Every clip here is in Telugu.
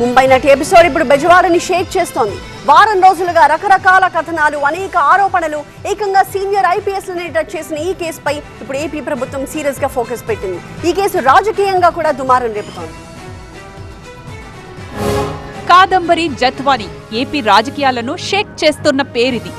ముంబై నటి ఎపిసోడ్ ఇప్పుడు బెజవాడని షేక్ చేస్తోంది. వారం రోజులుగా రకరకాల కథనాలు అనేక ఆరోపణలు ఏకంగా సీనియర్ ఐపీఎస్ టచ్ చేసిన ఈ కేసుపై ఇప్పుడు ఏపీ ప్రభుత్వం సీరియస్గా ఫోకస్ పెట్టింది. ఈ కేసు రాజకీయంగా కూడా దుమారం రేపుతోంది. కాదంబరి జత్వాని ఏపీ రాజకీయాలను షేక్ చేస్తున్న పేరిది.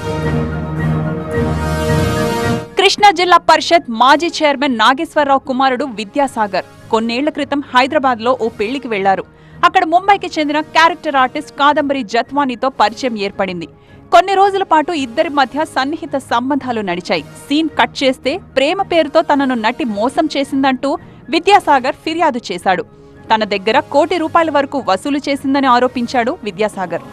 జిల్లా పరిషత్ మాజీ చైర్మన్ నాగేశ్వరరావు కుమారుడు విద్యాసాగర్ కొన్నేళ్ళ క్రితం హైదరాబాద్లో ఓ పెళ్ళికి వెళ్ళారు. అక్కడ ముంబైకి చెందిన క్యారెక్టర్ ఆర్టిస్ట్ కాదంబరి జత్వానీతో పరిచయం ఏర్పడింది. కొన్ని రోజుల పాటు ఇద్దరి మధ్య సన్నిహిత సంబంధాలు నడిచాయి. సీన్ కట్ చేస్తే ప్రేమ పేరుతో తనను నటి మోసం చేసిందంటూ విద్యాసాగర్ ఫిర్యాదు చేశాడు. తన దగ్గర కోటి రూపాయల వరకు వసూలు చేసిందని ఆరోపించాడు విద్యాసాగర్.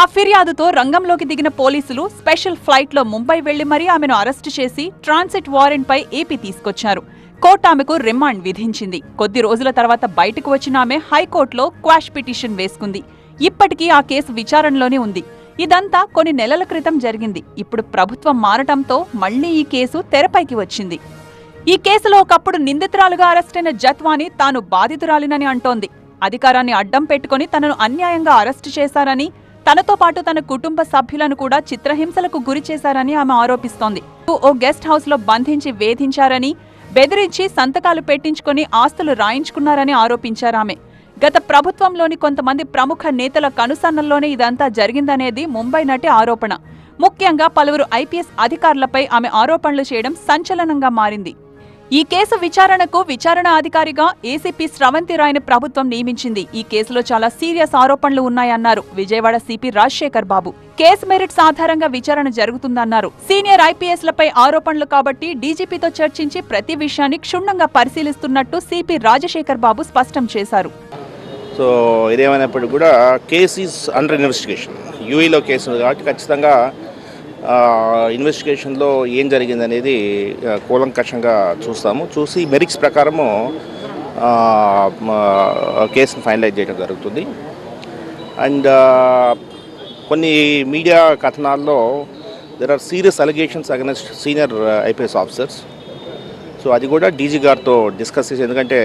ఆ ఫిర్యాదుతో రంగంలోకి దిగిన పోలీసులు స్పెషల్ ఫ్లైట్లో ముంబై వెళ్ళి మరీ ఆమెను అరెస్టు చేసి ట్రాన్సిట్ వారెంట్పై ఏపీ తీసుకొచ్చారు. కోర్టు ఆమెకు రిమాండ్ విధించింది. కొద్ది రోజుల తర్వాత బయటకు వచ్చిన ఆమె హైకోర్టులో క్వాష్ పిటిషన్ వేసుకుంది. ఇప్పటికీ ఆ కేసు విచారణలోనే ఉంది. ఇదంతా కొన్ని నెలల క్రితం జరిగింది. ఇప్పుడు ప్రభుత్వం మారటంతో మళ్ళీ ఈ కేసు తెరపైకి వచ్చింది. ఈ కేసులో ఒకప్పుడు నిందితురాలుగా అరెస్టైన జత్వాని తాను బాధితురాలినని అంటోంది. అధికారాన్ని అడ్డం పెట్టుకుని తనను అన్యాయంగా అరెస్టు చేశారని తనతో పాటు తన కుటుంబ సభ్యులను కూడా చిత్రహింసలకు గురి చేశారని ఆమె ఆరోపిస్తోంది. ఓ గెస్ట్ హౌస్లో బంధించి వేధించారని బెదిరించి సంతకాలు పెట్టించుకొని ఆస్తులు రాయించుకున్నారని ఆరోపించారామె గత ప్రభుత్వంలోని కొంతమంది ప్రముఖ నేతల కనుసన్నల్లోనే ఇదంతా జరిగిందనేది ముంబై నటి ఆరోపణ. ముఖ్యంగా పలువురు ఐపీఎస్ అధికారులపై ఆమె ఆరోపణలు చేయడం సంచలనంగా మారింది. ఈ కేసు విచారణకు విచారణ అధికారిగా ఏసీపీ స్రవంతి రాయ్ను ప్రభుత్వం నియమించింది. ఈ కేసులో చాలా సీరియస్ ఆరోపణలు ఉన్నాయన్నారు. Vijayawada CP Rajasekhar Babu. Case merits ఆధారంగా విచారణ జరుగుతుందన్నారు. సీనియర్ ఐపీఎస్ లపై ఆరోపణలు కాబట్టి డీజీపీతో చర్చించి ప్రతి విషయాన్ని క్షుణ్ణంగా పరిశీలిస్తున్నట్టు సిపి రాజశేఖర్ బాబు స్పష్టం చేశారు. సో ఇదేమైనప్పటికీ కూడా కేసు ఈజ్ అండర్ ఇన్వెస్టిగేషన్ యూఈలో కేసు కాబట్టి ఖచ్చితంగా ఇన్వెస్టిగేషన్లో ఏం జరిగిందనేది కూలంకషంగా చూస్తాము. చూసి మెరిక్స్ ప్రకారము కేసును ఫైనలైజ్ చేయడం జరుగుతుంది. అండ్ కొన్ని media కథనాల్లో there are serious allegations against senior IPS officers so అది కూడా డీజీ గారితో డిస్కస్ చేసి ఎందుకంటే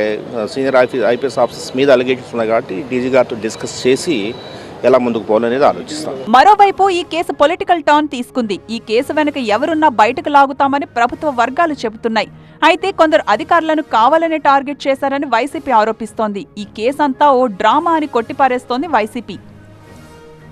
సీనియర్ ఐపీ ఐపీఎస్ ఆఫీసర్స్ మీద అలిగేషన్స్ ఉన్నాయి కాబట్టి డీజీ గారితో డిస్కస్ చేసి ఎలా ముందుకు పోవాలనేది ఆలోచిస్తాం. మరోవైపు ఈ కేసు పొలిటికల్ టర్న్ తీసుకుంది. ఈ కేసు వెనుక ఎవరున్నా బయటకు లాగుతామని ప్రభుత్వ వర్గాలు చెబుతున్నాయి. అయితే కొందరు అధికారులను కావాలనే టార్గెట్ చేశారని వైసీపీ ఆరోపిస్తోంది. ఈ కేసు అంతా ఓ డ్రామా అని కొట్టిపారేస్తోంది వైసీపీ.